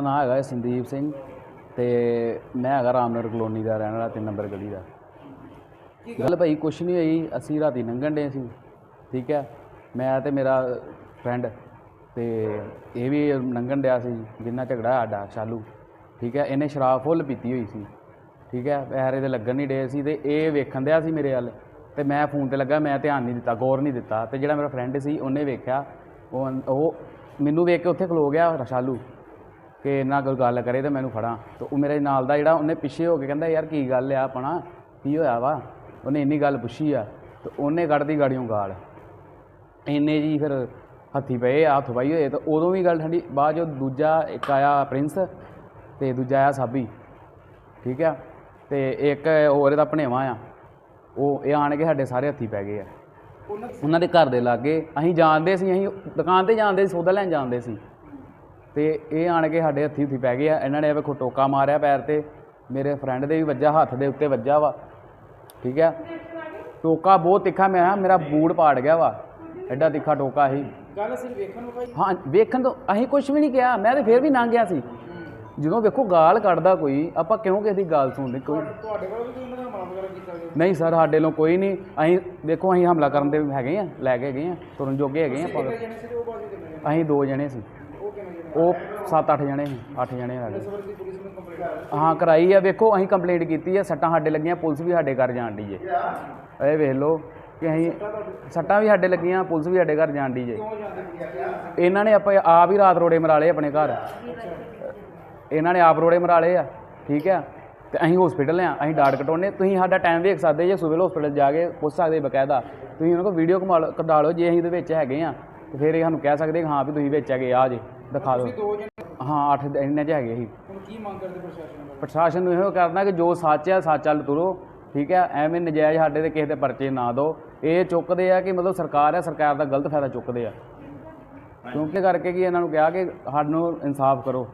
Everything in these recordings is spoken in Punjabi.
ਮੇਰਾ ਨਾਮ ਹੈਗਾ ਸੰਦੀਪ ਸਿੰਘ ਤੇ ਮੈਂ ਹੈਗਾ ਰਾਮਨਗਰ ਕਲੋਨੀ ਦਾ ਰਹਿਣ ਵਾਲਾ 3 ਨੰਬਰ ਗਲੀ ਦਾ। ਗੱਲ? ਭਾਈ ਕੁਛ ਨਹੀਂ ਹੋਈ ਅਸੀਂ ਰਾਤੀ ਲੰਘਣ ਡੇ ਸੀ ਠੀਕ ਹੈ? ਮੈਂ ਤੇ ਮੇਰਾ ਫਰੈਂਡ ਤੇ ਇਹ ਵੀ ਲੰਘਣ ਡਿਆ ਸੀ ਜਿੰਨਾ ਝਗੜਾ ਸਾਡਾ ਸ਼ਾਲੂ ਠੀਕ ਹੈ? ਇਹਨੇ ਸ਼ਰਾਬ ਫੁੱਲ ਪੀਤੀ ਹੋਈ ਸੀ ਠੀਕ ਹੈ? ਪੈਰੇ ਤੇ ਲੱਗਣ ਨਹੀਂ ਡੇ ਸੀ ਤੇ ਇਹ ਵੇਖਣ ਦਿਆ ਸੀ ਮੇਰੇ ਵੱਲ ਤੇ ਮੈਂ ਫੋਨ ਤੇ ਲੱਗਾ ਮੈਂ ਧਿਆਨ ਨਹੀਂ ਦਿੱਤਾ ਗੌਰ ਨਹੀਂ ਦਿੱਤਾ ਤੇ ਜਿਹੜਾ ਮੇਰਾ ਫਰੈਂਡ ਸੀ ਉਹਨੇ ਵੇਖਿਆ ਉਹ ਉਹ ਮੈਨੂੰ ਵੇਖ ਕੇ ਉੱਥੇ ਖਲੋ ਗਿਆ ਸ਼ਾਲੂ। ਕਿ ਨਾ ਕੋਈ ਗੱਲ ਕਰੇ ਤੇ ਮੈਨੂੰ ਫੜਾਂ। ਤੇ ਉਹ ਮੇਰੇ ਨਾਲ ਦਾ ਜਿਹੜਾ ਉਹਨੇ ਪਿੱਛੇ ਹੋ ਕੇ ਕਹਿੰਦਾ, ਯਾਰ ਕੀ ਗੱਲ ਆ ਆਪਣਾ? ਕੀ ਹੋਇਆ ਵਾ? ਉਹਨੇ ਇੰਨੀ ਗੱਲ ਪੁੱਛੀ ਆ, ਤੇ ਉਹਨੇ ਕੱਢਦੀ ਗਾੜੀਆਂ ਗਾਲ। ਇੰਨੇ ਜੀ ਫਿਰ ਹੱਥੀ ਪਏ ਆ ਹੱਥ ਪਾਈ ਹੋਏ, ਤਾਂ ਉਦੋਂ ਵੀ ਗੱਲ ਠੰਡੀ। ਬਾਅਦ ਜੋ ਦੂਜਾ ਇੱਕ ਆਇਆ ਪ੍ਰਿੰਸ ਤੇ ਦੂਜਾ ਆਇਆ ਸਾਬੀ। ਠੀਕ ਆ? ਤੇ ਇੱਕ ਹੋਰ ਇਹਦਾ ਭਣੇਵਾ ਆ। ਉਹ, ਇਹ ਆਣ ਕੇ ਸਾਡੇ ਸਾਰੇ ਹੱਥੀ ਪੈ ਗਏ ਆ। ਉਹਨਾਂ ਦੇ ਘਰ ਦੇ ਲਾਗੇ, ਅਸੀਂ ਜਾਣਦੇ ਸੀ, ਅਸੀਂ ਦੁਕਾਨ ਤੇ ਜਾਂਦੇ ਸੀ, ਸੌਦਾ ਲੈਣ ਜਾਂਦੇ ਸੀ। ਤੇ ਇਹ ਆਣ ਕੇ ਸਾਡੇ ਹੱਥੀ ਹੱਥੀ ਪੈ ਗਏ ਆ। ਇਹਨਾਂ ਨੇ ਵੇਖੋ ਟੋਕਾ ਮਾਰਿਆ ਪੈਰ ਤੇ। ਮੇਰੇ ਫਰੈਂਡ ਦੇ ਵੀ ਵੱਜਾ ਹੱਥ ਦੇ ਉੱਤੇ ਵੱਜਾ ਵਾ। ਠੀਕ ਹੈ ਟੋਕਾ ਬਹੁਤ ਤਿੱਖਾ ਮੈਂ ਮੇਰਾ ਬੂਟ ਪਾੜ ਗਿਆ ਵਾ। ਐਡਾ ਤਿੱਖਾ ਟੋਕਾ ਸੀ। ਗੱਲ ਅਸੀਂ ਵੇਖਣ ਨੂੰ ਭਾਈ। ਹਾਂ ਵੇਖਣ ਤੋਂ ਅਸੀਂ ਕੁਝ ਵੀ ਨਹੀਂ ਕਿਹਾ। ਮੈਂ ਤੇ ਫੇਰ ਵੀ ਲੰਘ ਗਿਆ ਸੀ। ਜਦੋਂ ਵੇਖੋ ਗਾਲ ਕੱਢਦਾ ਕੋਈ ਆਪਾਂ ਕਿਉਂ ਕਿਸੇ ਦੀ ਗਾਲ ਸੁਣਦੇ? ਕੋਈ ਤੁਹਾਡੇ ਕੋਲ ਵੀ ਕੋਈ ਉਹਨਾਂ ਦਾ ਵਗੈਰਾ ਕੀਤਾ ਗਿਆ? ਨਹੀਂ ਸਰ ਸਾਡੇ ਲੋਂ ਕੋਈ ਨਹੀਂ। ਅਸੀਂ ਦੇਖੋ ਅਸੀਂ ਹਮਲਾ ਕਰਨ ਦੇ ਹੈਗੇ ਆ ਲੈ ਕੇ ਹੈਗੇ ਆ ਤੁਰਨ ਜੋਗੇ ਹੈਗੇ ਆ ਅਸੀਂ ਦੋ ਜਣੇ ਸੀ। ਉਹ ਕਿੰਨੇ ਜਣੇ 7-8 ਜਣੇ ਸੀ 8 ਜਣੇ ਹੈਗੇ ਹਾਂ, ਕਰਾਈ ਆ, ਵੇਖੋ, ਅਸੀਂ ਕੰਪਲੇਂਟ ਕੀਤੀ ਆ, ਸੱਟਾਂ ਸਾਡੇ ਲੱਗੀਆਂ, ਪੁਲਿਸ ਵੀ ਸਾਡੇ ਘਰ ਜਾਣ ਦੀ ਏ ਇਹ ਵੇਖ ਲਓ ਕਿ ਅਸੀਂ ਸੱਟਾਂ ਵੀ ਸਾਡੇ ਲੱਗੀਆਂ, ਪੁਲਿਸ ਵੀ ਸਾਡੇ ਘਰ ਜਾਣ ਦੀ ਜੇ। ਇਹਨਾਂ ਨੇ ਆਪਾਂ ਆਪ ਹੀ ਰਾਤ ਰੋੜੇ ਮਰਾ ਲਏ ਆਪਣੇ ਘਰ। ਇਹਨਾਂ ਨੇ ਆਪ ਰੋੜੇ ਮਰਾ ਲਏ ਆ, ਠੀਕ ਆ? ਤੇ ਅਸੀਂ ਹਸਪੀਟਲ ਆ, ਅਸੀਂ ਡਾਟ ਕਟਾਉਨੇ ਤੁਸੀਂ ਸਾਡਾ ਟਾਈਮ ਵੇਖ ਸਕਦੇ ਜੇ ਸਿਵਲ ਹਸਪੀਟਲ ਜਾ ਕੇ ਪੁੱਛ ਸਕਦੇ ਬਕਾਇਦਾ। ਤੁਸੀਂ ਉਹਨਾਂ ਕੋਲ ਵੀਡੀਓ ਕਢਾ ਲਓ, ਜੇ ਅਸੀਂ ਉਹਦੇ ਵਿੱਚ ਹੈਗੇ ਆ, ਤੇ ਫਿਰ ਇਹ ਸਾਨੂੰ ਕਹਿ ਸਕਦੇ ਕਿ ਹਾਂ ਵੀ ਤੁਸੀਂ ਵਿੱਚ ਹੈਗੇ, ਆ ਜੇ। ਦਿਖਾ ਦਿਓ। ਦੋ ਜਣੇ ਹਾਂ ਅੱਠ ਇੰਨੇ ਚ ਹੈਗੇ ਸੀ। ਹੁਣ ਕੀ ਮੰਗ ਕਰਦੇ ਪ੍ਰਸ਼ਾਸਨ ਨੂੰ ਪ੍ਰਸ਼ਾਸਨ ਨੂੰ ਇਹੋ ਕਰਨਾ ਕਿ ਜੋ ਸੱਚ ਹੈ ਸੱਚ ਵੱਲ ਤੁਰੋ ਠੀਕ ਹੈ ਐਵੇਂ ਨਜਾਇਜ਼ ਸਾਡੇ ਤੇ ਕਿਸੇ ਦੇ ਪਰਚੇ ਨਾ ਦਿਓ। ਇਹ ਚੁੱਕਦੇ ਆ ਕਿ ਮਤਲਬ ਸਰਕਾਰ ਹੈ ਸਰਕਾਰ ਦਾ ਗਲਤ ਫਾਇਦਾ ਚੁੱਕਦੇ ਆ। ਕਿਉਂਕਿ ਕਰਕੇ ਕਿ ਇਹਨਾਂ ਨੂੰ ਕਿਹਾ ਕਿ ਸਾਨੂੰ ਇਨਸਾਫ ਕਰੋ।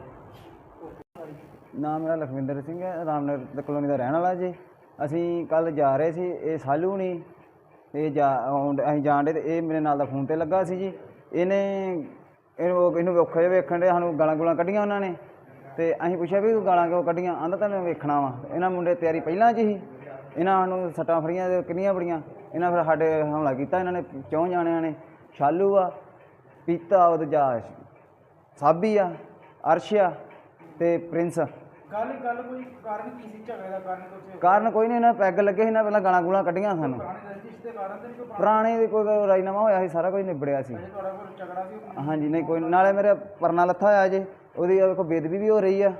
ਨਾਮ ਮੇਰਾ ਲਖਵਿੰਦਰ ਸਿੰਘ ਹੈ ਰਾਮਨਗਰ ਦੇ ਕਲੋਨੀ ਦਾ ਰਹਿਣ ਵਾਲਾ ਜੀ। ਅਸੀਂ ਕੱਲ ਜਾ ਰਹੇ ਸੀ ਇਹ ਸਾਲੂ ਨਹੀਂ ਇਹ ਜਾ ਆਉਣ- ਅਸੀਂ ਜਾਣ ਦੇ ਤੇ ਇਹ ਮੇਰੇ ਨਾਲ ਦਾ ਫੋਨ ਤੇ ਲੱਗਾ ਸੀ ਜੀ। ਇਹਨੇ ਇਹਨੂੰ ਇਹਨੂੰ ਔਖਾ ਜਿਹਾ ਵੇਖਣ ਦੇ ਸਾਨੂੰ ਗਾਲਾਂ ਗੁਲਾਂ ਕੱਢੀਆਂ ਉਹਨਾਂ ਨੇ। ਤੇ ਅਸੀਂ ਪੁੱਛਿਆ ਵੀ ਗਾਲਾਂ ਕਿਉਂ ਕੱਢੀਆਂ? ਆਂਦਾ ਤੈਨੂੰ ਵੇਖਣਾ ਵਾ। ਇਹਨਾਂ ਮੁੰਡੇ ਦੀ ਤਿਆਰੀ ਪਹਿਲਾਂ 'ਚ ਹੀ। ਇਹਨਾਂ ਸਾਨੂੰ ਸੱਟਾਂ ਫੜੀਆਂ ਤੇ ਕਿੰਨੀਆਂ ਬੜੀਆਂ। ਇਹਨਾਂ ਫਿਰ ਸਾਡੇ ਹਮਲਾ ਕੀਤਾ ਇਹਨਾਂ ਨੇ, ਚੌਂ ਜਾਣਿਆਂ ਨੇ। ਸ਼ਾਲੂ ਆ, ਪੀਤਾ ਉਹ ਦੂਜਾ ਸਾਬੀ ਆ, ਅਰਸ਼ ਆ ਤੇ ਪ੍ਰਿੰਸ। ਗੱਲ ਗੱਲ ਕੋਈ ਕਾਰਨ ਕੀ ਸੀ ਝਗੜੇ ਦਾ ਕਾਰਨ ਕੁਝ ਕਾਰਨ ਕੋਈ ਨਹੀਂ ਇਹਨਾਂ ਪੈਗ ਲੱਗੇ ਸੀ ਨਾ ਪਹਿਲਾਂ ਗਾਲਾਂ ਗੂਲਾਂ ਕੱਢੀਆਂ ਸਾਨੂੰ। ਪੁਰਾਣੀ ਰੰਜਿਸ਼ ਦੇ ਕਾਰਨ ਤੇ ਨਹੀਂ ਕੋਈ ਪੁਰਾਣੇ ਦੇ ਕੋਈ ਰਾਜਨਾਮਾ ਹੋਇਆ ਸੀ ਸਾਰਾ ਕੁਝ ਨਿਬੜਿਆ ਸੀ। ਜੇ ਤੁਹਾਡਾ ਕੋਈ ਝਗੜਾ ਸੀ? ਉਹ ਹਾਂਜੀ ਨਹੀਂ ਕੋਈ ਨਾਲੇ ਮੇਰੇ ਪਰਨਾ ਲੱਥਾ ਹੋਇਆ ਜੇ ਉਹਦੀ ਵੇਖੋ ਬੇਦਬੀ ਵੀ ਹੋ ਰਹੀ ਆ।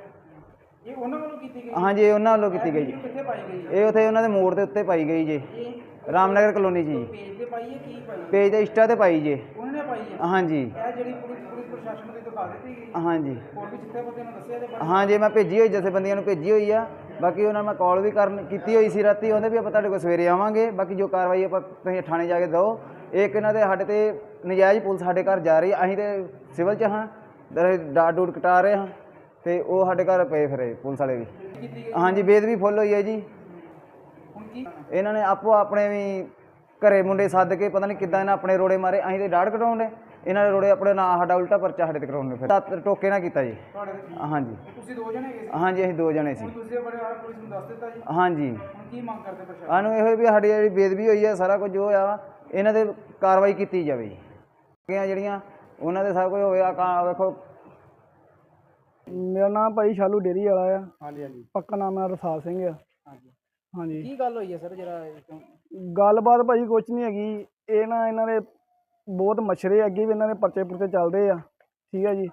ਇਹ ਉਹਨਾਂ ਵੱਲੋਂ ਕੀਤੀ ਗਈ? ਹਾਂਜੀ ਇਹ ਉਹਨਾਂ ਵੱਲੋਂ ਕੀਤੀ ਗਈ ਜੀ। ਕਿੱਥੇ ਪਾਈ ਗਈ ਇਹ ਉਥੇ ਉਹਨਾਂ ਦੇ ਮੋੜ ਦੇ ਉੱਤੇ ਪਾਈ ਗਈ ਜੇ। ਇਹ ਰਾਮਨਗਰ ਕਲੋਨੀ 'ਚ ਜੀ। ਪੇਜ ਤੇ ਪਾਈ ਹੈ ਕੀ ਪਾਈ? ਪੇਜ ਤੇ ਇੰਸਟਾ ਤੇ ਪਾਈ ਜੇ। ਉਹਨਾਂ ਨੇ ਪਾਈ ਹੈ? ਹਾਂਜੀ। ਇਹ ਜਿਹੜੀ ਪੁਲਿਸ ਪੁਲਿਸ ਪ੍ਰਸ਼ਾਸਨ ਗਈ ਹਾਂਜੀ। ਵੀ ਬੰਦੇ ਹਾਂਜੀ ਮੈਂ ਭੇਜੀ ਹੋਈ ਜਥੇਬੰਦੀਆਂ ਨੂੰ ਭੇਜੀ ਹੋਈ ਆ। ਬਾਕੀ ਉਹਨਾਂ ਨੂੰ ਮੈਂ ਕਾਲ ਵੀ ਕਰਨ ਕੀਤੀ ਹੋਈ ਸੀ ਰਾਤੀ ਉਹਦੇ ਵੀ ਆਪਾਂ ਤੁਹਾਡੇ ਕੋਲ ਸਵੇਰੇ ਆਵਾਂਗੇ। ਬਾਕੀ ਜੋ ਕਾਰਵਾਈ ਆਪਾਂ ਤੁਸੀਂ ਥਾਣੇ ਜਾ ਕੇ ਦਿਓ। ਇੱਕ ਇਹਨਾਂ ਦੇ ਸਾਡੇ ਤੇ ਨਜਾਇਜ਼ ਪੁਲਿਸ ਸਾਡੇ ਘਰ ਜਾ ਰਹੀ ਆ। ਅਸੀਂ ਤੇ ਸਿਵਲ ਚ ਹਾਂ ਡਾਟ ਡੂਟ ਕਟਾ ਰਹੇ ਹਾਂ। ਤੇ ਉਹ ਸਾਡੇ ਘਰ ਪਏ ਫਿਰੇ ਪੁਲਿਸ ਵਾਲੇ ਵੀ। ਹਾਂਜੀ ਬੇਦਬੀ ਫੁੱਲ ਹੋਈ ਹੈ ਜੀ। ਇਹਨਾਂ ਨੇ ਆਪੋ ਆਪਣੇ ਵੀ ਘਰੇ ਮੁੰਡੇ ਸੱਦ ਕੇ ਪਤਾ ਨਹੀਂ ਕਿੱਦਾਂ ਇਹਨਾਂ ਆਪਣੇ ਰੋੜੇ ਮਾਰੇ। ਅਸੀਂ ਤੇ ਡਾਟ ਕਟਾਉਂਦੇ ਇਹਨਾਂ ਨੇ ਰੋੜੇ ਆਪਣੇ ਨਾਂ ਸਾਡਾ ਉਲਟਾ ਪਰਚਾ ਸਾਡੇ ਤੇ ਕਰਾਉਂਦੇ ਫਿਰ। ਤਾਂ ਟੋਕੇ ਨਾ ਕੀਤਾ ਜੀ। ਤੁਹਾਡੇ ਤੇ- ਹਾਂਜੀ। ਤੁਸੀਂ ਦੋ ਜਣੇ ਹੈਗੇ ਸੀ? ਹਾਂਜੀ ਅਸੀਂ ਦੋ ਜਣੇ ਸੀ। ਤੁਸੀਂ ਬੜੇ ਆ ਪੁਲਿਸ ਨੂੰ ਦੱਸ ਦਿੱਤਾ ਜੀ। ਹਾਂਜੀ। ਹੁਣ ਕੀ ਮੰਗ ਕਰਦੇ ਪ੍ਰਸ਼ਾਸਨ? ਸਾਨੂੰ ਇਹੋ ਵੀ ਸਾਡੀ ਜਿਹੜੀ ਬੇਦਬੀ ਹੋਈ ਹੈ ਸਾਰਾ ਕੁਝ ਜੋ ਹੋਇਆ ਵਾ ਇਹਨਾਂ ਦੇ ਕਾਰਵਾਈ ਕੀਤੀ ਜਾਵੇ। ਜੀ ਅੱਗੀਆਂ ਜਿਹੜੀਆਂ ਉਹਨਾਂ ਦੇ ਸਭ ਕੁਝ ਹੋਇਆ ਕਾ ਵੇਖੋ। ਮੇਰਾ ਨਾਮ ਭਾਈ ਸ਼ਾਲੂ ਡੇਰੀ ਵਾਲਾ ਆ। ਹਾਂਜੀ ਹਾਂਜੀ। ਪੱਕਾ ਨਾਮ ਮੇਰਾ ਰਸਾਲ ਸਿੰਘ ਆ। ਹਾਂਜੀ। ਹਾਂਜੀ। ਕੀ ਗੱਲ ਹੋਈ ਹੈ ਸਰ ਜਿਹੜਾ ਇਹ ਕਿਉਂ- ਗੱਲਬਾਤ ਭਾਈ ਕੁਛ ਨਹੀਂ ਹੈਗੀ। ਇਹ ਨਾ ਇਹਨਾਂ ਦੇ ਬਹੁਤ ਮਛਰੇ ਅੱਗੇ ਵੀ ਇਹਨਾਂ ਦੇ ਪਰਚੇ ਪੁਰਚੇ ਚੱਲਦੇ ਆ ਠੀਕ ਹੈ ਜੀ।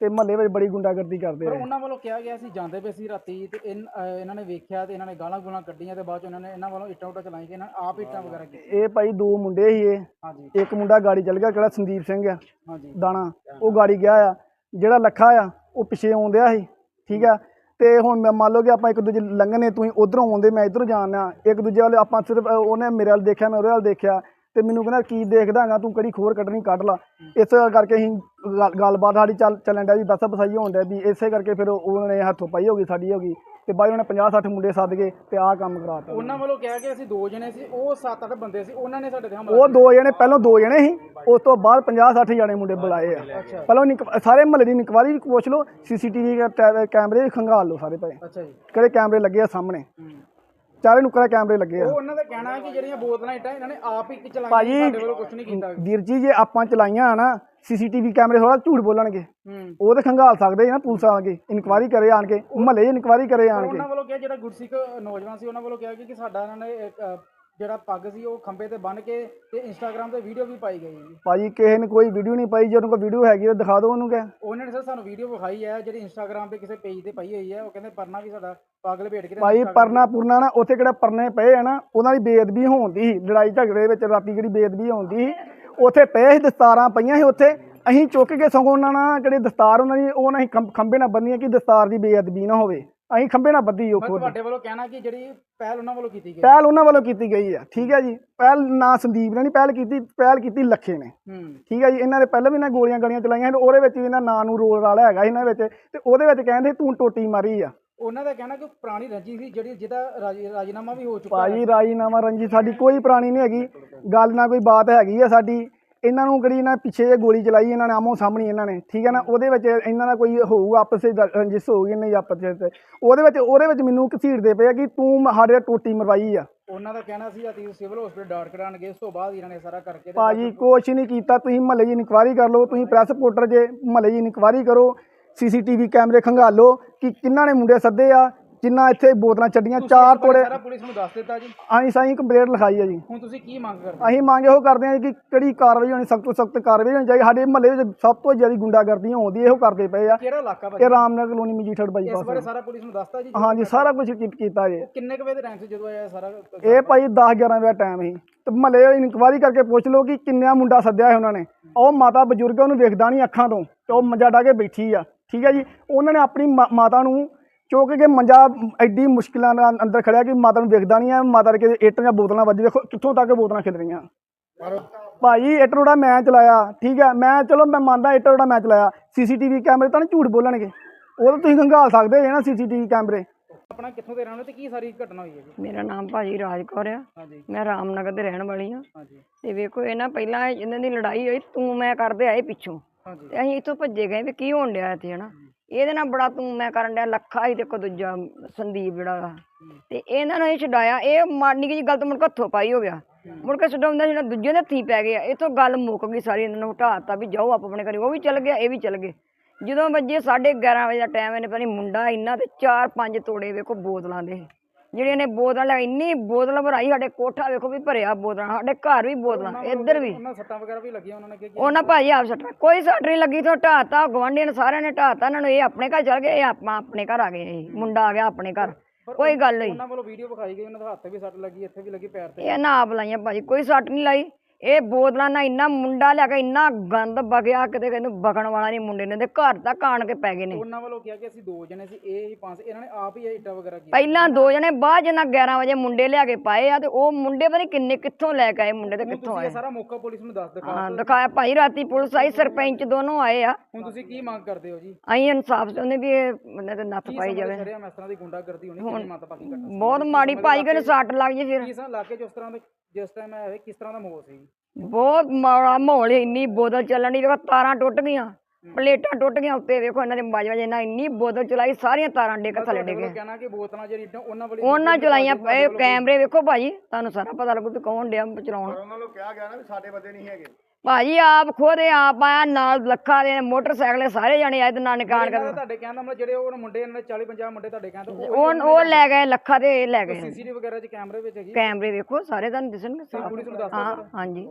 ਤੇ ਮਹੱਲੇ ਵਿੱਚ ਬੜੀ ਗੁੰਡਾਗਰਦੀ ਕਰਦੇ ਪਰ ਆ। ਉਹਨਾਂ ਵੱਲੋਂ ਕਿਹਾ ਗਿਆ ਸੀ ਜਾਂਦੇ ਪਏ ਸੀ ਰਾਤੀ ਤੇ ਇਨ- ਅਹ ਇਹਨਾਂ ਨੇ ਵੇਖਿਆ ਤੇ ਇਹਨਾਂ ਨੇ ਗਾਲਾਂ ਗੁਲਾਂ ਕੱਢੀਆਂ ਤੇ ਬਾਅਦ ਚ ਇਹਨਾਂ ਨੇ ਇਹਨਾਂ ਵੱਲੋਂ ਇੱਟਾਂ ਉੱਟਾਂ ਚਲਾਈ ਕਿ ਇਹਨਾਂ ਨੇ ਆਪ ਇੱਟਾਂ ਵਗੈਰਾ ਕੀਤੀ ਇਹ ਭਾਈ ਦੋ ਮੁੰਡੇ ਸੀ ਇਹ। ਹਾਂਜੀ। ਇੱਕ ਮੁੰਡਾ ਗਾੜੀ ਚੱਲ ਗਿਆ ਕਿਹੜਾ ਸੰਦੀਪ ਸਿੰਘ ਆ। ਹਾਂਜੀ। ਦਾਣਾ ਉਹ ਗਾੜੀ ਗਿਆ ਆ। ਜਿਹੜਾ ਲੱਖਾ ਆ ਉਹ ਪਿੱਛੇ ਆਉਂਦਿਆ ਸੀ ਠੀਕ ਆ। ਤੇ ਹੁਣ ਮੈਂ ਮੰਨ ਲਓ ਕਿ ਆਪਾਂ ਇੱਕ ਦੂਜੇ ਲੰਘਨੇ ਤੁਸੀਂ ਉਧਰੋਂ ਆਉਂਦੇ ਮੈਂ ਇਧਰੋਂ ਜਾਣਾ ਇੱਕ ਦੂਜੇ ਵਾਲੇ ਆਪਾਂ ਸਿਰਫ ਉਹਨੇ ਮੇਰੇ ਵੱਲ ਦੇਖਿਆ ਮੈਂ ਉਹਦੇ ਵੱਲ ਦੇਖਿਆ। ਤੇ ਮੈਨੂੰ ਕਹਿੰਦਾ ਕੀ ਦੇਖਦਾ ਹੈਗਾ ਤੂੰ ਕਿਹੜੀ ਖੋਰ ਕੱਢਣੀ ਕੱਢ ਲਾ। ਇਸ ਕਰਕੇ ਅਸੀਂ ਗੱਲ- ਗੱਲਬਾਤ ਸਾਡੀ ਚੱਲ ਚੱਲਣ ਡਿਆ ਵੀ ਬਸ ਬਸਾਈ ਹੋਣ ਡਿਆ ਵੀ ਇਸੇ ਕਰਕੇ ਫਿਰ ਉਹਨਾਂ ਨੇ ਹੱਥੋਂ ਪਾਈ ਹੋ ਗਈ ਸਾਡੀ ਹੋ ਗਈ ਤੇ ਬਾਈ ਉਹਨੇ 50 60 ਮੁੰਡੇ ਸੱਦ ਕੇ ਤੇ ਆਹ ਕੰਮ ਕਰਾਤਾ ਉਹਨਾਂ। ਵੱਲੋਂ ਕਿਹਾ ਕਿ ਅਸੀਂ ਦੋ ਜਣੇ ਸੀ ਉਹ 7-8 ਬੰਦੇ ਸੀ ਉਹਨਾਂ ਨੇ ਸਾਡੇ ਤੇ ਹਮਲਾ ਉਹ ਦੋ ਜਣੇ ਪਹਿਲਾਂ ਦੋ ਜਣੇ ਸੀ ਉਸ ਤੋਂ ਬਾਅਦ 50 60 ਜਣੇ ਮੁੰਡੇ ਬੁਲਾਏ ਆ। ਪਹਿਲਾਂ ਨਿਕ- ਸਾਰੇ ਮਹੱਲੇ ਦੀ ਇਨਕੁਆਰੀ ਵੀ ਪੁੱਛ ਲਓ ਸੀਸੀਟੀਵੀ ਕੈਮਰੇ ਵੀ ਖੰਗਾਲ ਲਓ ਸਾਰੇ ਭਾਈ। ਅੱਛਾ ਜੀ। ਕਿਹੜੇ ਕੈਮਰੇ ਲੱਗੇ ਆ ਸਾਹਮਣੇ। ਚਾਰੇ ਨੁਕਰੇ ਕੈਮਰੇ ਲੱਗੇ ਆ। ਉਹ ਉਹਨਾਂ ਦਾ ਕਹਿਣਾ ਹੈ ਕਿ ਜਿਹੜੀਆਂ ਬੋਤਲਾਂ ਇੱਟਾਂ ਇਹਨਾਂ ਨੇ ਆਪ ਹੀ ਚਲਾਈਆਂ ਸਾਡੇ ਵੱਲੋਂ ਕੁਝ ਨਹੀਂ ਕੀਤਾ। ਵੀਰ ਜੀ ਜੇ ਆਪਾਂ ਚਲਾਈਆਂ ਆ ਨਾ ਸੀਸੀਟੀਵੀ ਕੈਮਰੇ ਥੋੜਾ ਝੂਠ ਬੋਲਣਗੇ। ਉਹ ਤੇ ਖੰਗਾਲ ਸਕਦੇ ਆ ਨਾ ਪੁਲਿਸ ਆ ਕੇ ਇਨਕੁਆਰੀ ਕਰੇ ਆਣ ਕੇ ਮਹੱਲੇ ਇਨਕੁਆਰੀ ਕਰੇ ਆਣ ਕੇ। ਉਹਨਾਂ ਵੱਲੋਂ ਕਿਹਾ ਜਿਹੜਾ ਗੁਰਸਿੱਖ ਨੌਜਵਾਨ ਸੀ ਉਹਨਾਂ ਵੱਲੋਂ ਕਿਹਾ ਕਿ ਸਾਡਾ ਇਹਨਾਂ ਨੇ ਜਿਹੜਾ ਪੱਗ ਸੀ ਉਹ ਖੰਭੇ ਤੇ ਬੰਨ ਕੇ ਤੇ ਇੰਸਟਾਗ੍ਰam ਤੇ ਵੀਡੀਓ ਵੀ ਪਾਈ ਗਈ ਜੀ। ਭਾਜੀ ਕਿਸੇ ਨੇ ਕੋਈ ਵੀਡੀਓ ਨਹੀਂ ਪਾਈ ਜੇ ਉਹਨਾਂ ਕੋਲ ਵੀਡੀਓ ਹੈਗੀ ਤਾਂ ਦਿਖਾ ਦਿਓ ਉਹਨੂੰ ਕਿਆ। ਉਹਨਾਂ ਨੇ ਸਰ ਸਾਨੂੰ ਵੀਡੀਓ ਵਿਖਾਈ ਹੈ ਜਿਹੜੀ ਇੰਸਟਾਗ੍ਰam ਤੇ ਕਿਸੇ ਪੇਜ ਤੇ ਪਾਈ ਹੋਈ ਹੈ ਉਹ ਕਹਿੰਦੇ ਪਰਨਾ ਵੀ ਸਾਡਾ ਪੱਗ ਲਪੇਟ ਕੇ ਭਾਈ ਪਰਨਾ ਪੁਰਨਾ ਨਾ ਉੱਥੇ ਕਿਹੜਾ ਪਰਨੇ ਪਏ ਆ ਨਾ ਉਹਨਾਂ ਦੀ ਬੇਅਦਬੀ ਹੋਣਦੀ ਸੀ ਲੜਾਈ ਝਗੜੇ ਵਿੱਚ ਰਾਤੀ ਜਿਹੜੀ ਬੇਅਦਬੀ ਹੋਣਦੀ ਸੀ ਉੱਥੇ ਪਏ ਸੀ ਦਸਤਾਰਾਂ ਪਈਆਂ ਸੀ ਉੱਥੇ। ਅਸੀਂ ਚੁੱਕ ਕੇ ਸਗੋਂ ਉਹਨਾਂ ਨਾਲ ਜਿਹੜੇ ਦਸਤਾਰ ਉਹਨਾਂ ਦੀ ਉਹ ਨਹੀਂ ਖੰਬੇ ਨਾਲ ਬੰਨੀਆਂ ਕਿ ਦਸਤਾਰ ਦੀ ਬੇਅਦਬੀ ਨਾ ਹੋਵੇ। ਅਸੀਂ ਖੰਬੇ ਨਾਲ ਬੱਧੀ ਉਹ ਮੈਂ ਖੁਦ ਤੁਹਾਡੇ ਵੱਲੋਂ ਕਹਿਣਾ ਕਿ ਜਿਹੜੀ ਪਹਿਲ ਉਹਨਾਂ ਵੱਲੋਂ ਕੀਤੀ ਗਈ ਪਹਿਲ ਉਹਨਾਂ ਵੱਲੋਂ ਕੀਤੀ ਗਈ ਆ ਠੀਕ ਹੈ ਜੀ। ਪਹਿਲ ਨਾ ਸੰਦੀਪ ਨੇ ਨਹੀਂ ਪਹਿਲ ਕੀਤੀ ਪਹਿਲ ਕੀਤੀ ਲੱਖੇ ਨੇ। ਹੂੰ। ਠੀਕ ਹੈ ਜੀ ਇਹਨਾਂ ਦੇ ਪਹਿਲਾਂ ਵੀ ਇਹਨਾਂ ਗੋਲੀਆਂ ਗਾਲੀਆਂ ਚਲਾਈਆਂ ਸੀ ਉਹਦੇ ਵਿੱਚ ਵੀ ਇਹਨਾਂ ਨਾਂ ਨੂੰ ਰੋਲ ਵਾਲਾ ਹੈਗਾ ਇਹਨਾਂ ਵਿੱਚ ਤੇ ਉਹਦੇ ਵਿੱਚ ਕਹਿੰਦੇ ਤੂੰ ਟੋਟੀ ਮਾਰੀ ਆ। ਉਹਨਾਂ ਦਾ ਕਹਿਣਾ ਕਿ ਪੁਰਾਣੀ ਰੰਜੀ ਸੀ ਜਿਹੜੀ ਜਿਹਦਾ ਰਾਜੀ- ਰਾਜੀਨਾਮਾ ਵੀ ਹੋ ਚੁੱਕਾ ਭਾਜੀ ਰਾਜੀਨਾਮਾ ਰੰਜੀ ਸਾਡੀ ਕੋਈ ਪੁਰਾਣੀ ਨਹੀਂ ਹੈਗੀ। ਗੱਲ ਨਾ ਕੋਈ ਬਾਤ ਹੈਗੀ ਆ ਸਾਡੀ। ਇਹਨਾਂ ਨੂੰ ਕਿਹੜੀ ਇਹਨਾਂ ਪਿੱਛੇ ਜੇ ਗੋਲੀ ਚਲਾਈ ਇਹਨਾਂ ਨੇ ਆਮੋ ਸਾਹਮਣੇ ਇਹਨਾਂ ਨੇ ਠੀਕ ਹੈ ਨਾ? ਉਹਦੇ ਵਿੱਚ ਇਹਨਾਂ ਦਾ ਕੋਈ ਹੋਊ ਆਪਸ ਵਿੱਚ ਰੰਜਿਸ਼ ਹੋਊਗੀ ਨਹੀਂ ਆਪਸ ਵਿੱਚ ਉਹਦੇ ਵਿੱਚ ਉਹਦੇ ਵਿੱਚ ਮੈਨੂੰ ਘਸੀੜਦੇ ਪਏ ਆ ਕਿ ਤੂੰ ਸਾਡੇ ਟੋਟੀ ਮਰਵਾਈ ਆ। ਉਹਨਾਂ ਦਾ ਕਹਿਣਾ ਸੀ ਰਾਤੀ ਸਿਵਲ ਹਸਪੀਟਲ ਡਾਟ ਕਰਾਣਗੇ ਉਸ ਤੋਂ ਬਾਅਦ ਇਹਨਾਂ ਨੇ ਸਾਰਾ ਕਰਕੇ ਭਾਜੀ ਕੁਛ ਨਹੀਂ ਕੀਤਾ ਤੁਸੀਂ ਮਹੱਲੇ ਦੀ ਇਨਕੁਆਰੀ ਕਰ ਲਓ ਤੁਸੀਂ ਪ੍ਰੈਸ ਰਿਪੋਰਟਰ ਜੇ ਮਹੱਲੇ ਦੀ ਇਨਕੁਆਰੀ ਕਰੋ ਸੀਸੀਟੀਵੀ ਕੈਮਰੇ ਖੰਗਾਲੋ ਕਿ ਕਿੰਨਾਂ ਨੇ ਮੁੰਡੇ ਸੱਦੇ ਆ ਜਿੰਨਾ ਇੱਥੇ ਬੋਤਲਾਂ ਚੱਡੀਆਂ ਚਾਰ ਤੁਸੀਂ ਤੋੜੇ। ਸਾਰਾ ਪੁਲਿਸ ਨੂੰ ਦੱਸ ਦਿੱਤਾ ਜੀ। ਅਸੀਂ ਸਾਈਂ ਕੰਪਲੇਂਟ ਲਿਖਾਈ ਆ ਜੀ। ਹੁਣ ਤੁਸੀਂ ਕੀ ਮੰਗ ਕਰਦੇ ਅਸੀਂ ਮੰਗ ਇਹੋ ਕਰਦੇ ਹਾਂ ਕਿ ਕਿਹੜੀ ਕਾਰਵਾਈ ਹੋਣੀ ਸਖਤ ਤੋਂ ਸਖਤ ਕਾਰਵਾਈ ਹੋਣੀ ਚਾਹੀਦੀ। ਸਾਡੇ ਮਹੱਲੇ ਵਿੱਚ ਸਭ ਤੋਂ ਜ਼ਿਆਦਾ ਗੁੰਡਾਗਰਦੀ ਹੋਉਂਦੀ ਇਹੋ ਕਰਦੇ ਪਏ ਆ। ਕਿਹੜਾ ਇਲਾਕਾ ਭਾਜੀ? ਇਹ ਰਾਮਨਗਰ ਕਲੋਨੀ ਮਜੀਠੜ ਇਸ ਬਾਰੇ ਬਾਈਪਾਸ ਸਾਰਾ ਪੁਲਿਸ ਨੂੰ ਦੱਸਤਾ ਜੀ ਹਾਂਜੀ ਸਾਰਾ ਕੁਝ ਕੀਤਾ ਜੇ। ਕਿੰਨੇ ਕੁ ਵਜੇ ਦੇ ਟਾਈਮ ਸੀ ਜਦੋਂ ਇਹ ਸਾਰਾ ਇਹ ਭਾਈ 10 11 ਵਜੇ ਟਾਈਮ ਸੀ। ਤੇ ਮਹੱਲੇ ਇਨਕੁਆਰੀ ਕਰਕੇ ਪੁੱਛ ਲਓ ਕਿ ਕਿੰਨਿਆਂ ਮੁੰਡਾ ਸੱਦਿਆ ਹੈ ਉਹਨਾਂ ਨੇ। ਉਹ ਮਾਤਾ ਬਜ਼ੁਰਗ ਆ, ਉਹਨੂੰ ਵੇਖਦਾ ਨਹੀਂ ਅੱਖਾਂ ਤੋਂ। ਤੇ ਉਹ ਮੰਜਾ ਡਾ ਕੇ ਬੈਠੀ ਆ। ਠੀਕ ਹੈ ਜੀ? ਉਹਨਾਂ ਨੇ ਆਪਣੀ ਮਾ- ਮਾਤਾ ਨੂੰ ਚੁੱਕ ਕੇ ਮੰਜਾ ਐਡੀ ਮੁਸ਼ਕਿਲਾਂ ਨਾਲ ਅੰਦਰ ਖੜਿਆ ਕਿ ਮਾਤਾ ਨੂੰ ਵੇਖਦਾ ਨਹੀਂ ਆ ਮਾਤਾ ਦੇ ਇੱਟ ਜਾਂ ਬੋਤਲਾਂ ਵੱਜ ਵੇਖੋ ਕਿੱਥੋਂ ਤੱਕ ਬੋਤਲਾਂ ਖਿਲ ਰਹੀਆਂ। ਭਾਈ ਇੱਟ ਰੋੜਾ ਮੈਂ ਚਲਾਇਆ ਠੀਕ ਹੈ ਮੈਂ ਚਲੋ ਮੈਂ ਮੰਨਦਾ ਇੱਟ ਰੋੜਾ ਮੈਂ ਚਲਾਇਆ। ਸੀਸੀਟੀਵੀ ਕੈਮਰੇ ਤਾਂ ਨਹੀਂ ਝੂਠ ਬੋਲਣਗੇ। ਉਹ ਤਾਂ ਤੁਸੀਂ ਖੰਗਾਲ ਸਕਦੇ ਜੇ ਨਾ ਸੀਸੀਟੀਵੀ ਕੈਮਰੇ। ਆਪਣਾ ਕਿੱਥੋਂ ਦੇ ਰਹਿਣ ਵਾਲੇ ਤੇ ਕੀ ਸਾਰੀ ਘਟਨਾ ਹੋਈ ਹੈ ਜੀ ਮੇਰਾ ਨਾਮ ਭਾਜੀ ਰਾਜ ਕੌਰ ਆ। ਹਾਂਜੀ। ਮੈਂ ਰਾਮਨਗਰ ਦੇ ਰਹਿਣ ਵਾਲੀ ਹਾਂਜੀ। ਤੇ ਵੇਖੋ ਇਹ ਨਾ ਪਹਿਲਾਂ ਇਹਨਾਂ ਦੀ ਲੜਾਈ ਹੋਈ ਤੂੰ ਮੈਂ ਕਰਦੇ ਆਏ ਪਿੱਛੋਂ। ਹਾਂਜੀ। ਤੇ ਅਸੀਂ ਇੱਥੋਂ ਭੱਜੇ ਗਏ ਵੀ ਕੀ ਹੋਣ ਡਿਆ ਇੱਥੇ ਹਨਾ? ਇਹਦੇ ਨਾਲ ਬੜਾ ਤੂੰ ਮੈਂ ਕਰਨ ਡਿਆ ਲੱਖਾ ਹੀ ਤੇ ਕੋ ਦੂਜਾ ਸੰਦੀਪ ਜਿਹੜਾ ਵਾ। ਤੇ ਇਹਨਾਂ ਨੂੰ ਇਹ ਛਡਾਇਆ, ਇਹ ਮਾਰਨੀ ਕੀ ਗੱਲ ਤੋਂ ਮੁੜ ਕੇ ਹੱਥੋਂ ਪਾਈ ਹੋ ਗਿਆ। ਮੁੜ ਕੇ ਛਡਾਉਂਦਾ ਜਿਹੜਾ ਦੂਜੇ ਦੇ ਹੱਥੀਂ ਪੈ ਗਿਆ, ਇਹ ਤੋਂ ਗੱਲ ਮੁੱਕ ਗਈ ਸਾਰੀ ਇਹਨਾਂ ਨੂੰ ਹਟਾਤਾ ਵੀ ਜਾਓ ਆਪ ਆਪਣੇ ਘਰੇ, ਉਹ ਵੀ ਚੱਲ ਗਿਆ, ਇਹ ਵੀ ਚੱਲ ਗਏ। ਜਦੋਂ ਵੱਜੇ 11:30 ਵਜੇ ਦਾ ਟਾਈਮ ਇਹਨੇ ਪਤਾ ਨੀ ਮੁੰਡਾ ਇੰਨਾ ਤੇ ਚਾਰ ਪੰਜ ਤੋੜੇ ਵੇਖੋ ਬੋਤਲਾਂ ਦੇ। ਜਿਹੜੀਆਂ ਨੇ ਬੋਤਲਾਂ ਲੈ ਇੰਨੀ ਬੋਤਲ ਭਰਾਈ ਸਾਡੇ ਕੋਠਾ ਵੇਖੋ ਵੀ ਭਰਿਆ ਬੋਤਲਾਂ ਸਾਡੇ ਘਰ ਵੀ ਬੋਤਲਾਂ ਇੱਧਰ ਵੀ ਉਹਨਾਂ ਸੱਟਾਂ ਵਗੈਰਾ ਵੀ ਲੱਗੀਆਂ ਉਹਨਾਂ ਨੇ ਕਿ ਉਹਨਾਂ ਭਾਜੀ ਆਪ ਸੱਟ ਕੋਈ ਸੱਟ ਨਹੀਂ ਲੱਗੀ ਤੋਂ ਢਾਤਾ ਗਵਾਂਢੀਆਂ ਨੇ ਸਾਰਿਆਂ ਨੇ ਢਾਤਾ ਇਹਨਾਂ ਨੂੰ ਇਹ ਆਪਣੇ ਘਰ ਚਲ ਗਏ ਇਹ ਆਪਾਂ ਆਪਣੇ ਘਰ ਆ ਗਏ ਇਹ ਮੁੰਡਾ ਆ ਗਿਆ ਆਪਣੇ ਘਰ ਕੋਈ ਗੱਲ ਨਹੀਂ। ਉਹਨਾਂ ਵੱਲੋਂ ਵੀਡੀਓ ਵਿਖਾਈ ਗਈ ਉਹਨਾਂ ਦੇ ਹੱਥ ਵੀ ਸੱਟ ਲੱਗੀ ਇੱਥੇ ਵੀ ਲੱਗੀ ਪੈਰ ਤੇ। ਇਹ ਨਾ ਆਪ ਲਾਈਆਂ ਭਾਜੀ ਕੋਈ ਸੱਟ ਨਹੀਂ ਲਾਈ। ਇਹ ਬੋਤਲਾਂ ਨਾਲ ਇੰਨਾ ਮੁੰਡਾ ਲਿਆ ਕੇ ਇੰਨਾ ਗੰਦ ਬਗਿਆ ਕਿਤੇ ਕਹਿੰਦੇ ਬਗਣ ਵਾਲਾ ਨਹੀਂ ਮੁੰਡੇ ਨੇ ਤੇ ਘਰ ਤੱਕ ਆਣ ਕੇ ਪੈ ਗਏ ਨੇ। ਉਹਨਾਂ ਵੱਲੋਂ ਕਿਹਾ ਕਿ ਅਸੀਂ ਦੋ ਜਣੇ ਸੀ ਇਹ ਹੀ ਪੰਜ ਇਹਨਾਂ ਨੇ ਆਪ ਹੀ ਇੱਟਾਂ ਵਗੈਰਾ ਕੀ ਪਹਿਲਾਂ ਦੋ ਜਣੇ ਬਾਅਦ ਜਨਾ 11 ਵਜੇ ਮੁੰਡੇ ਲਿਆ ਕੇ ਪਾਏ ਆ ਤੇ ਉਹ ਮੁੰਡੇ ਪਤਾ ਨੀ ਕਿੰਨੇ ਕਿੱਥੋਂ ਲੈ ਕੇ ਆਏ ਮੁੰਡੇ ਤੇ ਕਿੱਥੋਂ ਆਏ। ਸਾਰਾ ਮੌਕਾ ਪੁਲਿਸ ਨੂੰ ਦੱਸ ਦਿਖਾ ਹਾਂ ਦਿਖਾਇਆ। ਭਾਈ ਰਾਤੀ ਪੁਲਿਸ ਆਈ ਸਰਪੰਚ ਦੋਨੋਂ ਆਏ ਆ। ਹੁਣ ਤੁਸੀਂ ਕੀ ਮੰਗ ਕਰਦੇ ਹੋ ਜੀ? ਅਸੀਂ ਇਨਸਾਫ ਚਾਹੁੰਦੇ ਵੀ ਇਹ ਬੰਦੇ ਤੇ ਨੱਥ ਪਾਈ ਜਾਵੇ। ਸਰਿਆ ਇਸ ਤਰ੍ਹਾਂ ਦੀ ਗੁੰਡਾਗਰਦੀ ਹੋਣੀ ਕਿੰਨੀ ਮਾਤਾ ਬਾਕੀ ਘਟਨਾ ਬਹੁਤ ਮਾੜੀ ਭਾਈ ਕਹਿੰਦੇ ਸੱਟ ਲੱਗ ਜੇ ਫਿਰ। ਕੀ ਸਾਂ ਇਲਾਕੇ 'ਚ ਉਸ ਤਰ੍ਹਾਂ ਦੇ ਜਿਸ ਟਾਈਮ ਆਇਆ ਕਿਸ ਤਰ੍ਹਾਂ ਦਾ ਮਾਹੌਲ ਸੀ? ਬਹੁਤ ਮਾੜਾ ਮਾਹੌਲ ਸੀ, ਇੰਨੀ ਬੋਤਲ ਚੱਲਣ ਦੀ ਵੇਖੋ ਤਾਰਾਂ ਟੁੱਟ ਗਈਆਂ ਪਲੇਟਾਂ ਟੁੱਟ ਗਈਆਂ ਉੱਤੇ ਵੇਖੋ ਇਹਨਾਂ ਦੇ ਬਾਜ ਵਜੇ ਨਾਲ ਇੰਨੀ ਬੋਤਲ ਚਲਾਈ ਸਾਰੀਆਂ ਤਾਰਾਂ ਡਿੱਗ ਥੱਲੇ ਡਿੱਗੇ ਕਹਿਣਾ ਕਿ ਬੋਤਲਾਂ ਜਿਹੜੀ ਇੱਟਾਂ ਉਹਨਾਂ ਵਾਲੀ ਉਹਨਾਂ ਚਲਾਈਆਂ ਇਹ ਕੈਮਰੇ ਵੇਖੋ ਭਾਜੀ ਤੁਹਾਨੂੰ ਸਾਰਾ ਪਤਾ ਲੱਗੂ ਵੀ ਕੌਣ ਡਿਆ ਚਲਾਉਣ। ਉਹਨਾਂ ਨੂੰ ਕਿਹਾ ਗਿਆ ਨਾ ਵੀ ਸਾਡੇ ਬੰਦੇ ਨਹੀਂ ਹੈਗੇ। ਭਾਜੀ ਆਪ ਖੁਦ ਆਪ ਆਇਆ ਨਾਲ ਲੱਖਾਂ ਦੇ ਮੋਟਰਸਾਈਕਲ ਸਾਰੇ ਜਾਣੇ ਆਏ ਤੇ ਨਾਲ ਨਿਕਾਲ ਕਰ ਤੁਹਾਡੇ ਕਹਿਣ ਦਾ ਮਤਲਬ ਜਿਹੜੇ ਉਹ ਮੁੰਡੇ ਇਹਨਾਂ ਦੇ 40 50 ਮੁੰਡੇ ਤੁਹਾਡੇ ਕਹਿਣ ਤੋਂ ਉਹ ਉਹ ਲੈ ਗਏ ਲੱਖਾਂ ਦੇ ਇਹ ਲੈ ਗਏ। ਸੀਸੀਟੀਵੀ ਵਗੈਰਾ 'ਚ ਕੈਮਰੇ ਵਿੱਚ ਹੈਗੀ। ਕੈਮਰੇ ਵੇਖੋ ਸਾਰੇ ਤੁਹਾਨੂੰ ਦਿਸਣਗੇ ਸਾਫ਼। ਪੁਲਿਸ ਨੂੰ ਦੱਸ ਹਾਂ ਹਾਂਜੀ।